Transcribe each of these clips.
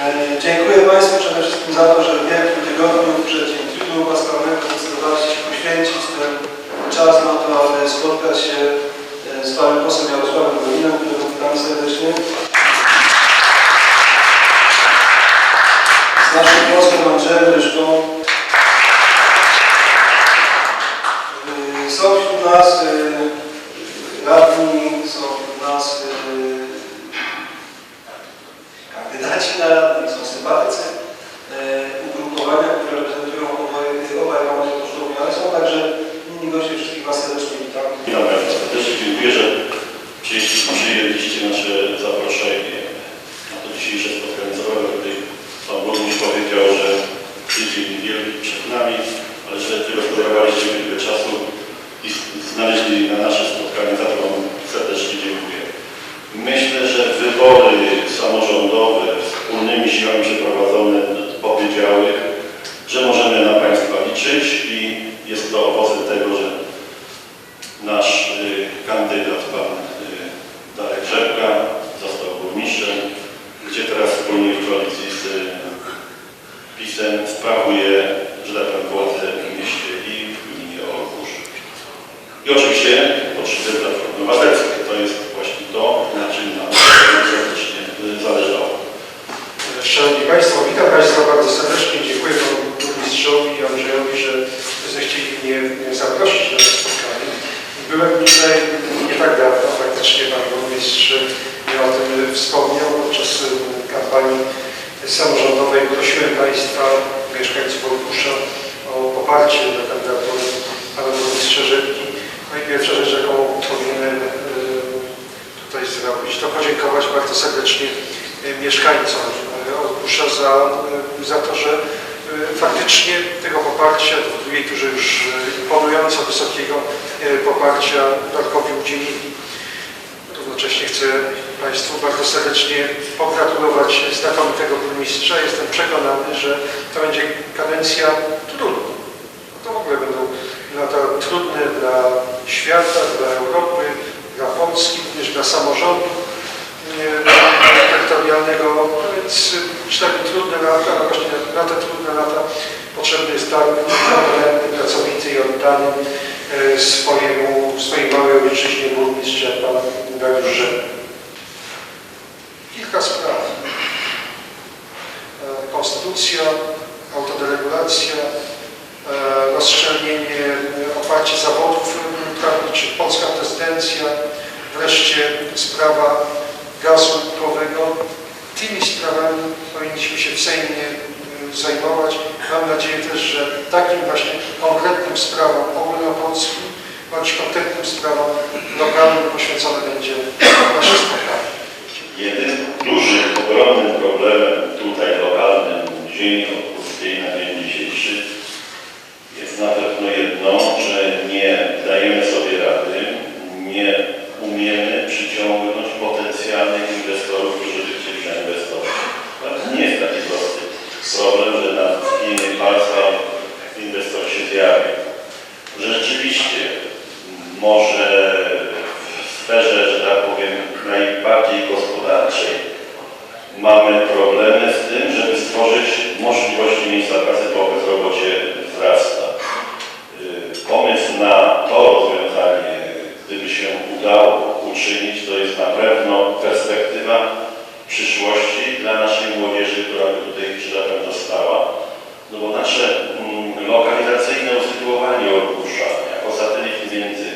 E, Dziękuję Państwu przede wszystkim za to, że w Wielkim Tygodniu przed Dzień Trudu Paschalnego zdecydowaliście się poświęcić ten czas na to, aby spotkać się e, z Panem Posłem Jarosławem Golinem, którego witam serdecznie. Z naszym posłem Andrzejem Ryszką. Siłami przeprowadzone powiedziały, że możemy na Państwa liczyć i jest to owocem tego, że nasz y, kandydat, pan y, Darek Rzepka, został burmistrzem, gdzie teraz wspólnie w koalicji z y, PiSem sprawuje, że tak powiem, władzę w mieście i w gminie Olkusz. I oczywiście potrzeby Platformy Obywatelskiej. To jest właśnie to, na czym nam serdecznie y, zależało. Państwo, witam Państwa bardzo serdecznie. Dziękuję Panu Burmistrzowi Andrzejowi, że zechcieli mnie zaprosić na to spotkanie. Byłem tutaj nie tak dawno, faktycznie Pan Burmistrz o tym wspomniał podczas kampanii samorządowej. Prosiłem Państwa, mieszkańców Olkusza o poparcie dla kandydatury Pana Burmistrza Rzepki. No i pierwsza rzecz, jaką powinienem y, tutaj zrobić, to podziękować bardzo serdecznie e, mieszkańcom Olkusza za, e, za to, że e, faktycznie tego poparcia, niektórzy już e, imponująco wysokiego poparcia Darkowi udzielili. Równocześnie chcę Państwu bardzo serdecznie pogratulować znakomitego burmistrza. Jestem przekonany, że to będzie kadencja trudna. To w ogóle będą lata trudne dla świata, dla Europy, dla Polski, również dla samorządu terytorialnego, No więc cztery trudne lata, a właśnie na te trudne lata potrzebny jest tak naprawdę pracowity i oddany e, swojemu, swojej małej ojczyźnie burmistrz, jak pan Dariusz. Kilka spraw. E, Konstytucja, autoderegulacja, e, rozszczelnienie, e, oparcie zawodów prawniczych, polska prezydencja, wreszcie sprawa gazu łupkowego. Tymi sprawami powinniśmy się w Sejmie e, zajmować. Mam nadzieję też, że takim właśnie konkretnym sprawom ogólnopolskim bądź konkretnym sprawom lokalnym poświęcone będzie nasze spotkanie. Jedynym dużym, ogromnym problemem tutaj lokalnym ziemi odpustej na dzień dzisiejszy jest na pewno jedno, że nie dajemy sobie rady, nie umiemy przyciągnąć potencjalnych inwestorów, którzy by chcieli zainwestować. Ale to nie jest taki prosty problem, że na imię palca inwestor się zjawi. Rzeczywiście może w sferze, że tak powiem, najbardziej gospodarczej mamy problemy z tym, żeby stworzyć możliwości miejsca pracy, bo bezrobocie wzrasta. Y, Pomysł na to rozwiązanie, gdyby się udało uczynić, to jest na pewno perspektywa przyszłości dla naszej młodzieży, która by tutaj, powiem, została. No bo nasze mm, lokalizacyjne usytuowanie Olkusza jako satelity między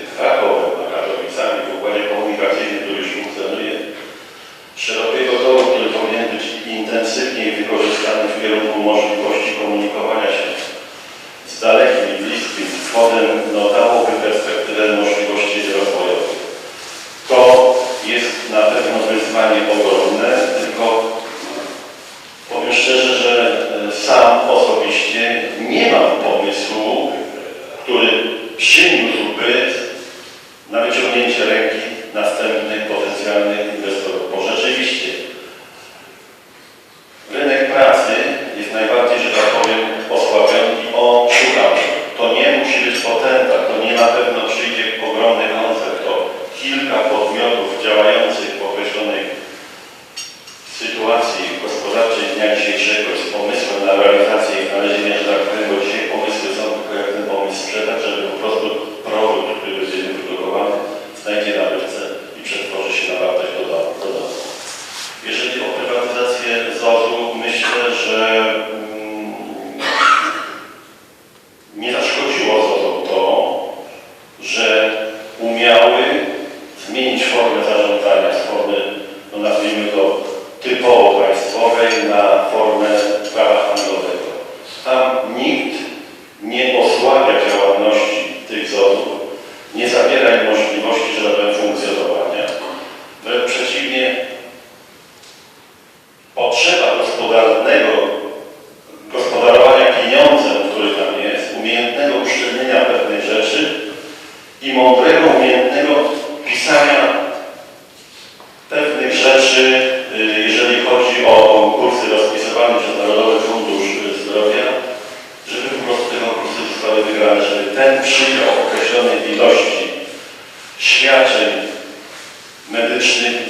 gospodarczej dnia dzisiejszego z pomysłem na realizację, ale również dla którego dzisiaj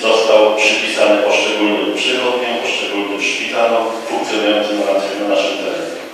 został przypisany poszczególnym przychodniom, poszczególnym szpitalom funkcjonującym na naszym terenie.